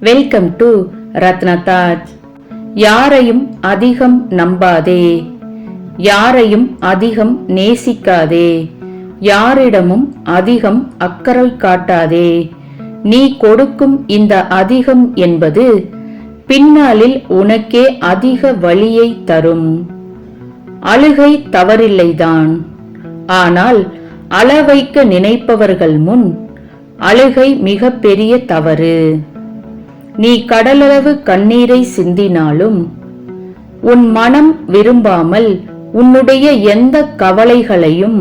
Welcome to ரத்னதாஜ் யாரையும் அதிகம் நம்பாதே. யாரையும் அதிகம் நேசிக்காதே. யாரிடமும் அதிகம் அக்கறை காட்டாதே. நீ கொடுக்கும் இந்த அதிகம் என்பது பின்னாளில் உனக்கே அதிக வழியை தரும். அழுகை தவறில்லைதான். ஆனால் அளவைக்க நினைப்பவர்கள் முன் அழுகை மிகப்பெரிய தவறு. நீ கடலளவு கண்ணீரை சிந்தினாலும் உன் மனம் விரும்பாமல் உன்னுடைய எந்த கவலைகளையும்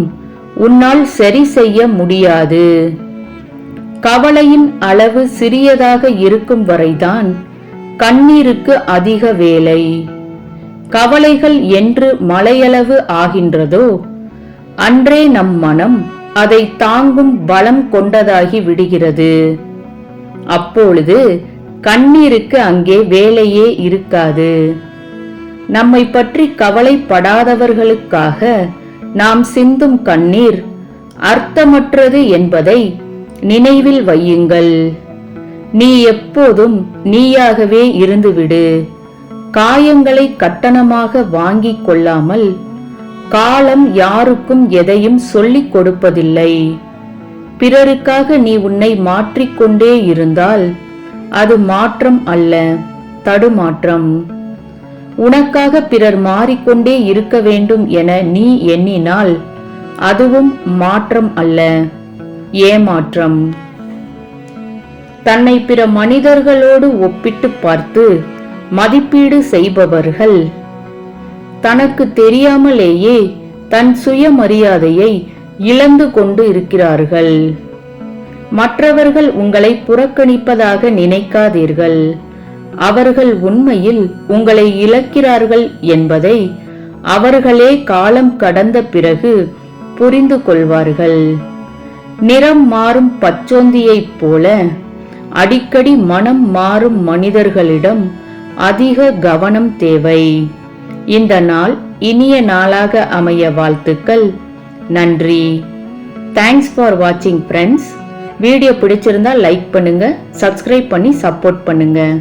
உன்னால் சரி செய்ய முடியாது. கவலையின் அளவு சிறியதாக இருக்கும் வரைதான் கண்ணீருக்கு அதிக வேலை. கவலைகள் என்று மலையளவு ஆகின்றதோ அன்றே நம் மனம் அதை தாங்கும் பலம் கொண்டதாகி விடுகிறது. அப்பொழுது கண்ணீருக்கு அங்கே வேலையே இருக்காது. நம்மை பற்றி கவலைப்படாதவர்களுக்காக நாம் சிந்தும் கண்ணீர் அர்த்தமற்றது என்பதை நினைவில் வையுங்கள். நீ எப்போதும் நீயாகவே இருந்துவிடு. காயங்களை கட்டணமாக வாங்கிக் கொள்ளாமல் காலம் யாருக்கும் எதையும் சொல்லிக் கொடுப்பதில்லை. பிறருக்காக நீ உன்னை மாற்றிக்கொண்டே இருந்தால் அது மாற்றம் அல்ல தடுமாற்றம். உனக்காக பிறர் மாறிக்கொண்டே இருக்க வேண்டும் என நீ எண்ணினால் அதுவும் மாற்றம் அல்ல ஏமாற்றம். தன்னை பிற மனிதர்களோடு ஒப்பிட்டு பார்த்து மதிப்பீடு செய்பவர்கள். தனக்கு தெரியாமலேயே தன் சுயமரியாதையை இழந்து கொண்டு இருக்கிறார்கள். மற்றவர்கள் உங்களை புறக்கணிப்பதாக நினைக்காதீர்கள். அவர்கள் உண்மையில் உங்களை இழக்கிறார்கள் என்பதை அவர்களே காலம் கடந்த பிறகு புரிந்து கொள்வார்கள். நிறம் மாறும் பச்சோந்தியைப் போல அடிக்கடி மனம் மாறும் மனிதர்களிடம் அதிக கவனம் தேவை. இந்த நாள் இனிய நாளாக அமைய வாழ்த்துக்கள். நன்றி. தேங்க்ஸ் ஃபார் வாட்சிங் ஃப்ரெண்ட்ஸ் வீடியோ பிடிச்சிருந்தா லைக் பண்ணுங்கள் சப்ஸ்கிரைப் பண்ணி சப்போர்ட் பண்ணுங்கள்